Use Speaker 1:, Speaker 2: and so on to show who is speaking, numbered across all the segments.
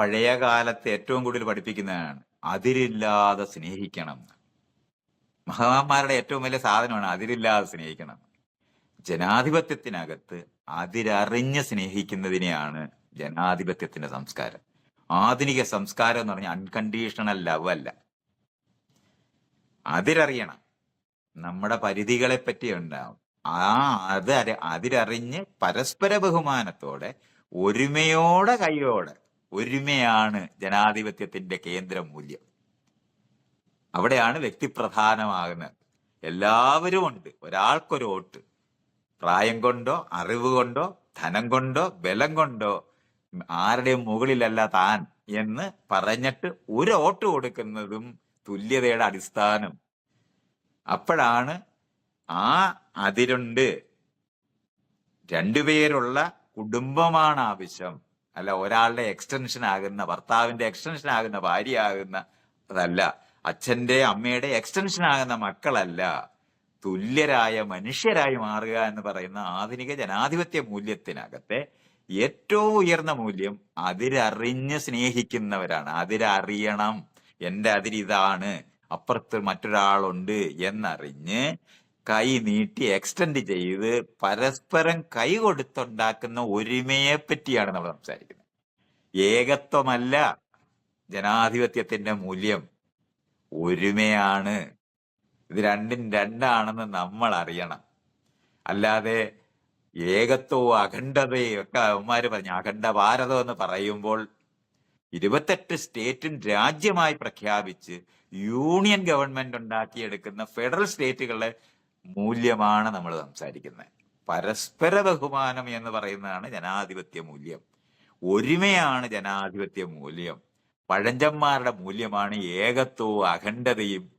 Speaker 1: പഴയ കാലത്ത് ഏറ്റവും കൂടുതൽ പഠിപ്പിക്കുന്നതാണ് അതിരില്ലാതെ സ്നേഹിക്കണം. മഹാന്മാരുടെ ഏറ്റവും വലിയ സാധനമാണ് അതിരില്ലാതെ സ്നേഹിക്കണം. ജനാധിപത്യത്തിനകത്ത് അതിരറിഞ്ഞ് സ്നേഹിക്കുന്നതിനെയാണ് ജനാധിപത്യത്തിന്റെ സംസ്കാരം. ആധുനിക സംസ്കാരം എന്ന് പറഞ്ഞാൽ അൺകണ്ടീഷണൽ ലവ് അല്ല. അതിരറിയണം. നമ്മുടെ പരിധികളെ പറ്റി ഉണ്ടാവും. ആ അത് അതിരറിഞ്ഞ് പരസ്പര ബഹുമാനത്തോടെ ഒരുമയോടെ കൈയോടെ ഒരുമയാണ് ജനാധിപത്യത്തിന്റെ കേന്ദ്ര മൂല്യം അവിടെയാണ് വ്യക്തിപ്രധാനമാകുന്നത് എല്ലാവരും ഉണ്ട്. ഒരാൾക്കൊരു വോട്ട്. പ്രായം കൊണ്ടോ അറിവ് കൊണ്ടോ ധനം കൊണ്ടോ ബലം കൊണ്ടോ ആരുടെയും മുകളിലല്ല താൻ എന്ന് പറഞ്ഞിട്ട് ഒരു വോട്ട് കൊടുക്കുന്നതും തുല്യതയുടെ അടിസ്ഥാനം. അപ്പോഴാണ് ആ അതിരുണ്ട്. രണ്ടുപേരുള്ള കുടുംബമാണ് ആവശ്യം. അല്ല ഒരാളുടെ എക്സ്റ്റൻഷൻ ആകുന്ന ഭർത്താവിന്റെ എക്സ്റ്റൻഷൻ ആകുന്ന ഭാര്യ ആകുന്ന അതല്ല അച്ഛന്റെ അമ്മയുടെ എക്സ്റ്റൻഷൻ ആകുന്ന മക്കളല്ല. തുല്യരായ മനുഷ്യരായി മാറുക എന്ന് പറയുന്ന ആധുനിക ജനാധിപത്യ മൂല്യത്തിനകത്തെ ഏറ്റവും ഉയർന്ന മൂല്യം അതിരറിഞ്ഞ് സ്നേഹിക്കുന്നവരാണ്. അതിരറിയണം. എന്റെ അതിരിതാണ്. അപ്പുറത്ത് മറ്റൊരാളുണ്ട് എന്നറിഞ്ഞ് കൈ നീട്ടി എക്സ്റ്റെൻഡ് ചെയ്ത് പരസ്പരം കൈ കൊടുത്തുണ്ടാക്കുന്ന ഒരുമയെ പറ്റിയാണ് നമ്മൾ സംസാരിക്കുന്നത്. ഏകത്വമല്ല ജനാധിപത്യത്തിന്റെ മൂല്യം. ഒരുമയാണ്. ഇത് രണ്ടും രണ്ടാണെന്ന് നമ്മൾ അറിയണം. അല്ലാതെ ഏകത്വവും അഖണ്ഡതയും ഒക്കെ അവന്മാര് പറഞ്ഞു. അഖണ്ഡ ഭാരതം എന്ന് പറയുമ്പോൾ ഇരുപത്തെട്ട് സ്റ്റേറ്റും രാജ്യമായി പ്രഖ്യാപിച്ച് യൂണിയൻ ഗവൺമെന്റ് ഉണ്ടാക്കിയെടുക്കുന്ന ഫെഡറൽ സ്റ്റേറ്റുകളുടെ മൂല്യമാണ് നമ്മൾ സംസാരിക്കുന്നത് പരസ്പര ബഹുമാനം എന്ന് പറയുന്നതാണ് ജനാധിപത്യ മൂല്യം. ഒരുമയാണ് ജനാധിപത്യ മൂല്യം. പഴഞ്ചന്മാരുടെ മൂല്യമാണ് ഏകത്വവും അഖണ്ഡതയും.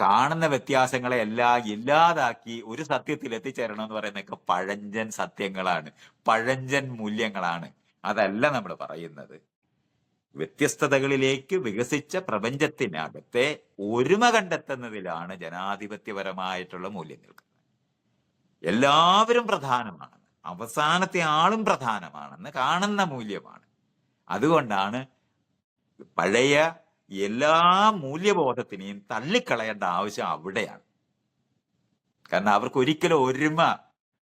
Speaker 1: കാണുന്ന വ്യത്യാസങ്ങളെ എല്ലാം ഇല്ലാതാക്കി ഒരു സത്യത്തിൽ എത്തിച്ചേരണം എന്ന് പറയുന്നതൊക്കെ പഴഞ്ചൻ സത്യങ്ങളാണ്. പഴഞ്ചൻ മൂല്യങ്ങളാണ്. അതല്ല നമ്മൾ പറയുന്നത്. വ്യത്യസ്തതകളിലേക്ക് വികസിച്ച പ്രപഞ്ചത്തിനകത്തെ ഒരുമ കണ്ടെത്തുന്നതിലാണ് ജനാധിപത്യപരമായിട്ടുള്ള മൂല്യം നിൽക്കുന്നത്. എല്ലാവരും പ്രധാനമാണ്. അവസാനത്തെ ആളും പ്രധാനമാണെന്ന് കാണുന്ന മൂല്യമാണ്. അതുകൊണ്ടാണ് പഴയ എല്ലാ മൂല്യബോധത്തിനെയും തള്ളിക്കളയേണ്ട ആവശ്യം അവിടെയാണ്. കാരണം അവർക്ക് ഒരിക്കലും ഒരുമ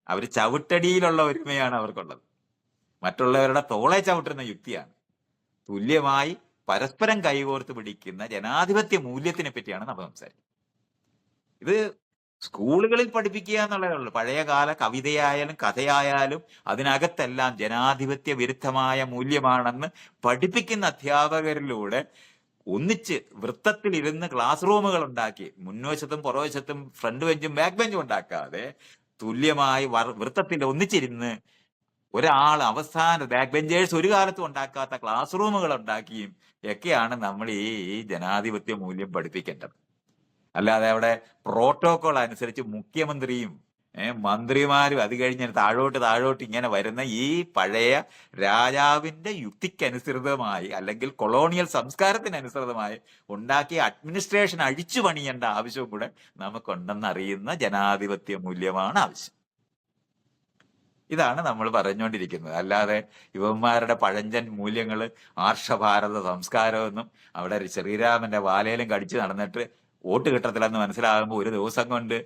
Speaker 1: അവർ ചവിട്ടടിയിലുള്ള ഒരുമയാണ് അവർക്കുള്ളത്. മറ്റുള്ളവരുടെ തോളെ ചവിട്ടുന്ന യുക്തിയാണ്. തുല്യമായി പരസ്പരം കൈകോർത്ത് പിടിക്കുന്ന ജനാധിപത്യ മൂല്യത്തിനെ പറ്റിയാണ് നമ്മൾ സംസാരിക്കുന്നത്. ഇത് സ്കൂളുകളിൽ പഠിപ്പിക്കുക എന്നുള്ളതേ ഉള്ളൂ പഴയകാല കവിതയായാലും കഥയായാലും അതിനകത്തെല്ലാം ജനാധിപത്യ വിരുദ്ധമായ മൂല്യമാണെന്ന് പഠിപ്പിക്കുന്ന അധ്യാപകരിലൂടെ ഒന്നിച്ച് വൃത്തത്തിൽ ഇരുന്ന് ക്ലാസ് റൂമുകൾ ഉണ്ടാക്കി മുൻവശത്തും പുറവശത്തും ഫ്രണ്ട് ബെഞ്ചും ബാക്ക് ബെഞ്ചും ഉണ്ടാക്കാതെ തുല്യമായി വൃത്തത്തിൽ ഒന്നിച്ചിരുന്ന് ഒരാൾ അവസാന ബാക്ക് ബെഞ്ചേഴ്സ് ഒരു കാലത്തും ഉണ്ടാക്കാത്ത ക്ലാസ് റൂമുകൾ ഉണ്ടാക്കിയും ഒക്കെയാണ് നമ്മൾ ഈ ജനാധിപത്യ മൂല്യം പഠിപ്പിക്കേണ്ടത്. അല്ലാതെ അവിടെ പ്രോട്ടോകോൾ അനുസരിച്ച് മുഖ്യമന്ത്രിയും മന്ത്രിമാരും അത് കഴിഞ്ഞ് താഴോട്ട് താഴോട്ട് ഇങ്ങനെ വരുന്ന ഈ പഴയ രാജാവിന്റെ യുക്തിക്കനുസൃതമായി അല്ലെങ്കിൽ കൊളോണിയൽ സംസ്കാരത്തിനനുസൃതമായി ഉണ്ടാക്കിയ അഡ്മിനിസ്ട്രേഷൻ അഴിച്ചു പണിയേണ്ട ആവശ്യവും കൂടെ നമുക്കുണ്ടെന്നറിയുന്ന ജനാധിപത്യ മൂല്യമാണ് ആവശ്യം. ഇതാണ് നമ്മൾ പറഞ്ഞുകൊണ്ടിരിക്കുന്നത്. അല്ലാതെ യുവന്മാരുടെ പഴഞ്ചൻ മൂല്യങ്ങൾ ആർഷഭാരത സംസ്കാരമൊന്നും അവിടെ ശ്രീരാമന്റെ വാലയിലും കടിച്ചു നടന്നിട്ട് വോട്ട് കിട്ടത്തില്ലെന്ന് മനസ്സിലാകുമ്പോൾ ഒരു ദിവസം കൊണ്ട്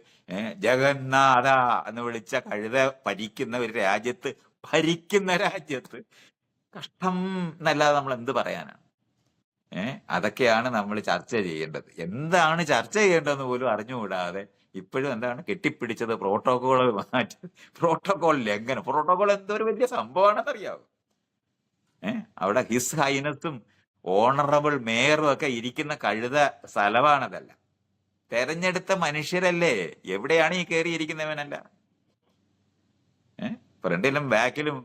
Speaker 1: ജഗന്നാഥ എന്ന് വിളിച്ച കഴുത ഭരിക്കുന്ന ഒരു രാജ്യത്ത് ഭരിക്കുന്ന രാജ്യത്ത് കഷ്ടം എന്നല്ലാതെ നമ്മൾ എന്ത് പറയാനാണ്? ഏഹ് അതൊക്കെയാണ് നമ്മൾ ചർച്ച ചെയ്യേണ്ടത്. എന്താണ് ചർച്ച ചെയ്യേണ്ടതെന്ന് പോലും അറിഞ്ഞുകൂടാതെ ഇപ്പോഴും എന്താണ് കെട്ടിപ്പിടിച്ചത് പ്രോട്ടോകോൾ മാറ്റി. പ്രോട്ടോകോൾ ലംഘനം പ്രോട്ടോകോൾ എന്തൊരു വലിയ സംഭവമാണെന്ന് അറിയാവൂ ഏഹ് അവിടെ ഹിസ് ഹൈനസും ഓണറബിൾ മേയറും ഒക്കെ ഇരിക്കുന്ന കഴുത സ്ഥലമാണതല്ല. തെരഞ്ഞെടുത്ത മനുഷ്യരല്ലേ? എവിടെയാണ് ഈ കയറിയിരിക്കുന്നവനല്ല ഏഹ് ഫ്രണ്ടിലും ബാക്കിലും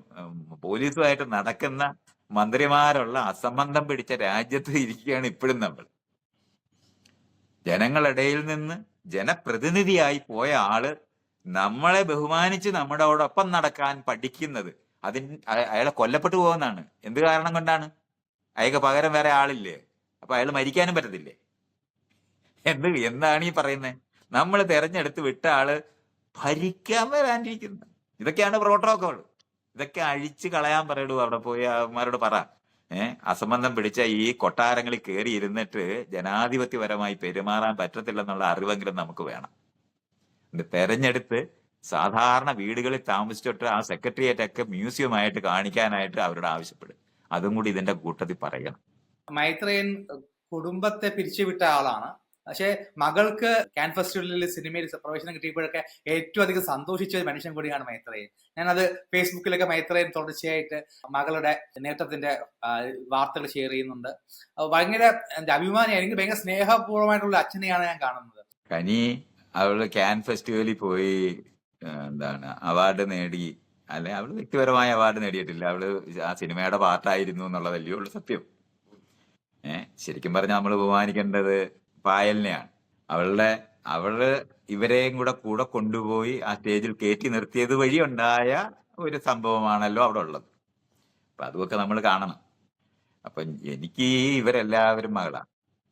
Speaker 1: പോലീസുമായിട്ട് നടക്കുന്ന മന്ത്രിമാരുള്ള അസംബന്ധം പിടിച്ച രാജ്യത്ത് ഇരിക്കുകയാണ് ഇപ്പോഴും നമ്മൾ. ജനങ്ങളിടയിൽ നിന്ന് ജനപ്രതിനിധിയായി പോയ ആൾ നമ്മളെ ബഹുമാനിച്ച് നമ്മുടെയോടൊപ്പം നടക്കാൻ പഠിക്കുന്നത് അതിന് അയ- അയാളെ കൊല്ലപ്പെട്ടു പോകുന്നതാണ്. എന്ത് കാരണം കൊണ്ടാണ്? അയാൾക്ക് പകരം വേറെ ആളില്ലേ? അപ്പൊ അയാൾ മരിക്കാനും പറ്റത്തില്ലേ? എന്ത് എന്താണ് ഈ പറയുന്നത് നമ്മൾ തെരഞ്ഞെടുത്ത് വിട്ട ആൾ ഭരിക്കാൻ വരാണ്ടിരിക്കുന്നു ഇതൊക്കെയാണ് പ്രോട്ടോകോൾ ഇതൊക്കെ അഴിച്ചു കളയാൻ പറയടൂ അവിടെ പോയി അവന്മാരോട് പറ. ഏഹ് അസംബന്ധം പിടിച്ച ഈ കൊട്ടാരങ്ങളിൽ കയറി ഇരുന്നിട്ട് ജനാധിപത്യപരമായി പെരുമാറാൻ പറ്റത്തില്ലെന്നുള്ള അറിവെങ്കിലും നമുക്ക് വേണം. ഇത് തെരഞ്ഞെടുത്ത് സാധാരണ വീടുകളിൽ താമസിച്ചിട്ട് ആ സെക്രട്ടേറിയറ്റ് ഒക്കെ മ്യൂസിയമായിട്ട് കാണിക്കാനായിട്ട് അവരോട് ആവശ്യപ്പെടും. അതും കൂടി ഇതിന്റെ കൂട്ടത്തിൽ പറയണം.
Speaker 2: മൈത്രേയൻ കുടുംബത്തെ പിരിച്ചുവിട്ട ആളാണ്. പക്ഷേ മകൾക്ക് ക്യാൻ ഫെസ്റ്റിവലിൽ സിനിമയിൽ പ്രവേശനം കിട്ടിയപ്പോഴൊക്കെ ഏറ്റവും അധികം സന്തോഷിച്ച ഒരു മനുഷ്യൻ കൂടിയാണ് മൈത്രേയൻ. ഞാനത് ഫേസ്ബുക്കിലൊക്കെ മൈത്രേയൻ തുടർച്ചയായിട്ട് മകളുടെ നേട്ടത്തിന്റെ വാർത്തകൾ ഷെയർ ചെയ്യുന്നുണ്ട്. ഭയങ്കര എന്റെ അഭിമാനിയാണ് എനിക്ക് ഭയങ്കര സ്നേഹപൂർവമായിട്ടുള്ള അച്ഛനെയാണ് ഞാൻ കാണുന്നത്.
Speaker 1: കനി അവൾ ക്യാൻ ഫെസ്റ്റിവലിൽ പോയി എന്താണ് അവാർഡ് നേടി. അല്ലെ അവൾ വ്യക്തിപരമായ അവാർഡ് നേടിയിട്ടില്ല. അവൾ ആ സിനിമയുടെ പാർട്ടായിരുന്നു എന്നുള്ള ഉള്ളു സത്യം. ഏഹ് ശരിക്കും പറഞ്ഞാൽ നമ്മൾ ബഹുമാനിക്കേണ്ടത് പായലിനെയാണ്. അവളുടെ അവൾ ഇവരെയും കൂടെ കൂടെ കൊണ്ടുപോയി ആ സ്റ്റേജിൽ കയറ്റി നിർത്തിയത് വഴി ഉണ്ടായ ഒരു സംഭവമാണല്ലോ അവിടെ ഉള്ളത്. അപ്പൊ അതുമൊക്കെ നമ്മൾ കാണണം. അപ്പൊ എനിക്ക് ഇവരെല്ലാവരും മകളാണ്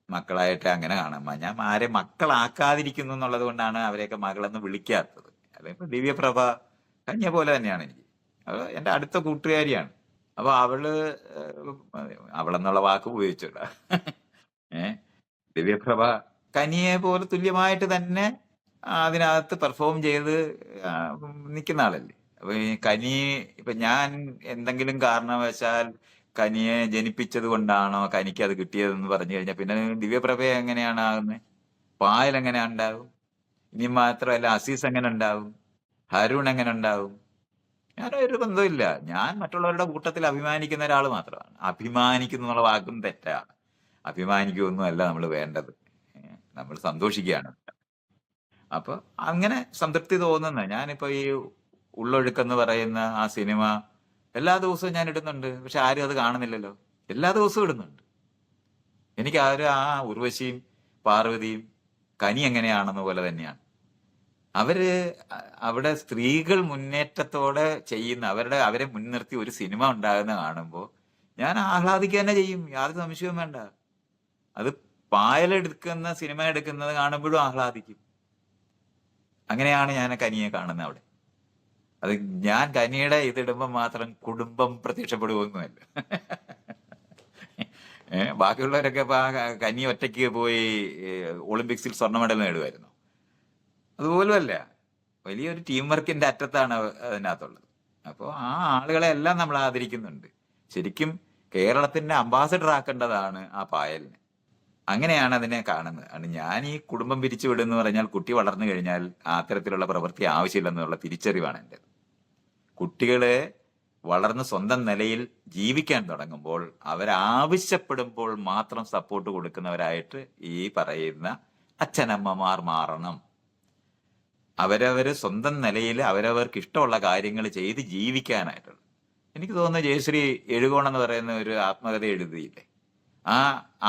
Speaker 1: മക്കളായിട്ട് അങ്ങനെ കാണാം ഞാൻ ആരെ മക്കളാക്കാതിരിക്കുന്നു എന്നുള്ളത് കൊണ്ടാണ് അവരെയൊക്കെ മകളെന്ന് വിളിക്കാത്തത്. അല്ലെങ്കിൽ ദിവ്യപ്രഭ കഴിഞ്ഞ പോലെ തന്നെയാണ് എനിക്ക്. അത് എന്റെ അടുത്ത കൂട്ടുകാരിയാണ്. അപ്പൊ അവൾ അവളെന്നുള്ള വാക്ക് ഉപയോഗിച്ചില്ല ഏ ദിവ്യപ്രഭ കനിയെ പോലെ തുല്യമായിട്ട് തന്നെ അതിനകത്ത് പെർഫോം ചെയ്ത് നിൽക്കുന്ന ആളല്ലേ. അപ്പൊ കനി ഇപ്പൊ ഞാൻ എന്തെങ്കിലും കാരണവശാൽ കനിയെ ജനിപ്പിച്ചത് കൊണ്ടാണോ കനിക്ക് അത് കിട്ടിയതെന്ന് പറഞ്ഞു കഴിഞ്ഞാൽ പിന്നെ ദിവ്യപ്രഭ എങ്ങനെയാണ് ആകുന്നത് പായൽ എങ്ങനെ ഉണ്ടാവും? ഇനി മാത്രമല്ല അസീസ് എങ്ങനെ ഉണ്ടാവും? ഹരുൺ എങ്ങനെ ഉണ്ടാവും? ഞാനൊരു ബന്ധമില്ല ഞാൻ മറ്റുള്ളവരുടെ കൂട്ടത്തിൽ അഭിമാനിക്കുന്ന ഒരാൾ മാത്രമാണ്. അഭിമാനിക്കുന്നു എന്നുള്ള വാക്കും തെറ്റാണ്. അഭിമാനിക്കുകയൊന്നും അല്ല നമ്മൾ വേണ്ടത്. നമ്മൾ സന്തോഷിക്കുകയാണ്. അപ്പൊ അങ്ങനെ സംതൃപ്തി തോന്നുന്ന. ഞാനിപ്പോ ഈ ഉള്ളൊഴുക്കെന്ന് പറയുന്ന ആ സിനിമ എല്ലാ ദിവസവും ഞാൻ ഇടുന്നുണ്ട്. പക്ഷെ ആരും അത് കാണുന്നില്ലല്ലോ. എല്ലാ ദിവസവും ഇടുന്നുണ്ട്. എനിക്ക് ആരും ആ ഉർവശിയും പാർവതിയും കനി എങ്ങനെയാണെന്ന പോലെ തന്നെയാണ്. അവർ അവിടെ സ്ത്രീകൾ മുന്നേറ്റത്തോടെ ചെയ്യുന്ന അവരുടെ അവരെ മുൻനിർത്തി ഒരു സിനിമ ഉണ്ടാകുന്ന കാണുമ്പോൾ ഞാൻ ആഹ്ലാദിക്കുക തന്നെ ചെയ്യും. യാതൊരു സംശയവും വേണ്ട. അത് പായലെടുക്കുന്ന സിനിമ എടുക്കുന്നത് കാണുമ്പോഴും ആഹ്ലാദിക്കും. അങ്ങനെയാണ് ഞാൻ കനിയെ കാണുന്നത് അവിടെ. അത് ഞാൻ കനിയുടെ ഇതിടുമ്പോൾ മാത്രം കുടുംബം പ്രത്യക്ഷപ്പെടുകയൊന്നുമല്ല ബാക്കിയുള്ളവരൊക്കെ കനി ഒറ്റയ്ക്ക് പോയി ഒളിമ്പിക്സിൽ സ്വർണ മെഡൽ നേടുമായിരുന്നു അതുപോലുമല്ല വലിയൊരു ടീം വർക്കിന്റെ അറ്റത്താണ് അതിനകത്തുള്ളത്. അപ്പോൾ ആ ആളുകളെ എല്ലാം നമ്മൾ ആദരിക്കുന്നുണ്ട്. ശരിക്കും കേരളത്തിന്റെ അംബാസഡർ ആക്കേണ്ടതാണ് ആ പായലിനെ. അങ്ങനെയാണ് അതിനെ കാണുന്നത്. ഞാൻ ഈ കുടുംബം പിരിച്ചു വിടുന്നു പറഞ്ഞാൽ കുട്ടി വളർന്നു കഴിഞ്ഞാൽ അത്തരത്തിലുള്ള പ്രവൃത്തി ആവശ്യമില്ലെന്നുള്ള തിരിച്ചറിവാണ് എന്റെ. കുട്ടികളെ വളർന്ന് സ്വന്തം നിലയിൽ ജീവിക്കാൻ തുടങ്ങുമ്പോൾ അവരാവശ്യപ്പെടുമ്പോൾ മാത്രം സപ്പോർട്ട് കൊടുക്കുന്നവരായിട്ട് ഈ പറയുന്ന അച്ഛനമ്മമാർ മാറണം. അവരവർ സ്വന്തം നിലയിൽ അവരവർക്ക് ഇഷ്ടമുള്ള കാര്യങ്ങൾ ചെയ്ത് ജീവിക്കാനായിട്ടുള്ള എനിക്ക് തോന്നുന്നു ജയശ്രീ എഴുകോണെന്ന് പറയുന്ന ഒരു ആത്മകഥ എഴുതിയില്ലേ? ആ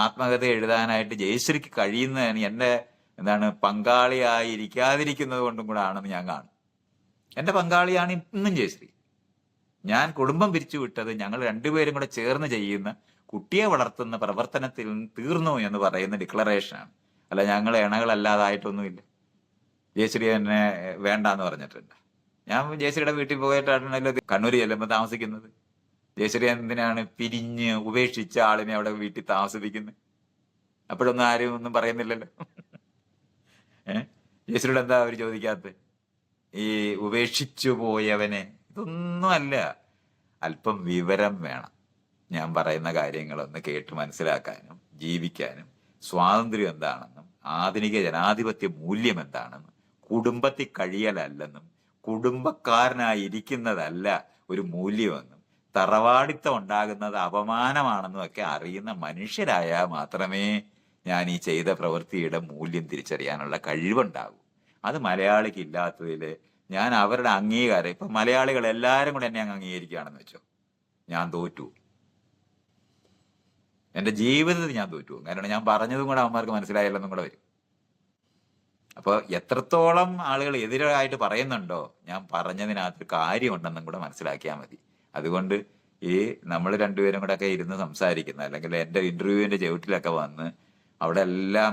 Speaker 1: ആത്മകഥ എഴുതാനായിട്ട് ജയശ്രീക്ക് കഴിയുന്നതിന് എന്റെ എന്താണ് പങ്കാളിയായി ഇരിക്കാതിരിക്കുന്നത് കൊണ്ടും കൂടെ ആണെന്ന് ഞാൻ കാണും. എന്റെ പങ്കാളിയാണ് ഇന്നും ജയശ്രീ. ഞാൻ കുടുംബം പിരിച്ചു വിട്ടത് ഞങ്ങൾ രണ്ടുപേരും കൂടെ ചേർന്ന് ചെയ്യുന്ന കുട്ടിയെ വളർത്തുന്ന പ്രവർത്തനത്തിൽ തീർന്നു എന്ന് പറയുന്ന ഡിക്ലറേഷനാണ് അല്ല ഞങ്ങൾ ഇണകളല്ലാതായിട്ടൊന്നുമില്ല. ജയശ്രീ എന്നെ വേണ്ടാന്ന് പറഞ്ഞിട്ടുണ്ട്. ഞാൻ ജയശ്രീയുടെ വീട്ടിൽ പോയിട്ടാണല്ലോ കണ്ണൂർ ചെല്ലുമ്പോൾ താമസിക്കുന്നത്. ജയശ്രീ എന്തിനാണ് പിരിഞ്ഞ് ഉപേക്ഷിച്ച ആളിനെ അവിടെ വീട്ടിൽ താമസിപ്പിക്കുന്നത് അപ്പോഴൊന്നും ആരും ഒന്നും പറയുന്നില്ലല്ലോ. ഏഹ് ജയശ്രീയുടെ എന്താ അവർ ചോദിക്കാത്ത ഈ ഉപേക്ഷിച്ചു പോയവനെ. ഇതൊന്നുമല്ല അല്പം വിവരം വേണം. ഞാൻ പറയുന്ന കാര്യങ്ങളൊന്ന് കേട്ട് മനസ്സിലാക്കാനും ജീവിക്കാനും സ്വാതന്ത്ര്യം എന്താണെന്നും ആധുനിക ജനാധിപത്യ മൂല്യം എന്താണെന്നും കുടുംബത്തിൽ കഴിയലല്ലെന്നും കുടുംബക്കാരനായിരിക്കുന്നതല്ല ഒരു മൂല്യമെന്നും തറവാടിത്തം ഉണ്ടാകുന്നത് അപമാനമാണെന്നും ഒക്കെ അറിയുന്ന മനുഷ്യരായാൽ മാത്രമേ ഞാൻ ഈ ചെയ്ത പ്രവൃത്തിയുടെ മൂല്യം തിരിച്ചറിയാനുള്ള കഴിവുണ്ടാകൂ. അത് മലയാളിക്ക് ഇല്ലാത്തതിൽ ഞാൻ അവരുടെ അംഗീകാരം ഇപ്പൊ മലയാളികൾ എല്ലാവരും കൂടെ എന്നെ അങ്ങ് അംഗീകരിക്കുകയാണെന്ന് വെച്ചോ. ഞാൻ തോറ്റു. എന്റെ ജീവിതത്തിൽ ഞാൻ തോറ്റു. കാരണം ഞാൻ പറഞ്ഞതും കൂടെ അവന്മാർക്ക് മനസ്സിലായല്ലെന്നും കൂടെ വരും. അപ്പോൾ എത്രത്തോളം ആളുകൾ എതിരായിട്ട് പറയുന്നുണ്ടോ ഞാൻ പറഞ്ഞതിനകത്ത് കാര്യമുണ്ടെന്നും കൂടെ മനസ്സിലാക്കിയാൽ മതി. അതുകൊണ്ട് ഈ നമ്മൾ രണ്ടുപേരും കൂടെ ഒക്കെ ഇരുന്ന് സംസാരിക്കുന്ന അല്ലെങ്കിൽ എന്റെ ഇന്റർവ്യൂവിന്റെ ചവിട്ടിലൊക്കെ വന്ന് അവിടെ എല്ലാം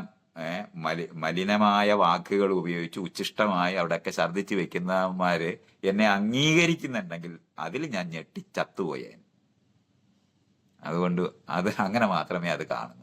Speaker 1: മലി മലിനമായ വാക്കുകൾ ഉപയോഗിച്ച് ഉച്ഛിഷ്ടമായി അവിടെയൊക്കെ ഛർദ്ദിച്ച് വെക്കുന്നമാര് എന്നെ അംഗീകരിക്കുന്നുണ്ടെങ്കിൽ അതിൽ ഞാൻ ഞെട്ടി ചത്തുപോയേൻ അതുകൊണ്ട് അത് അങ്ങനെ മാത്രമേ അത് കാണുന്നുള്ളൂ.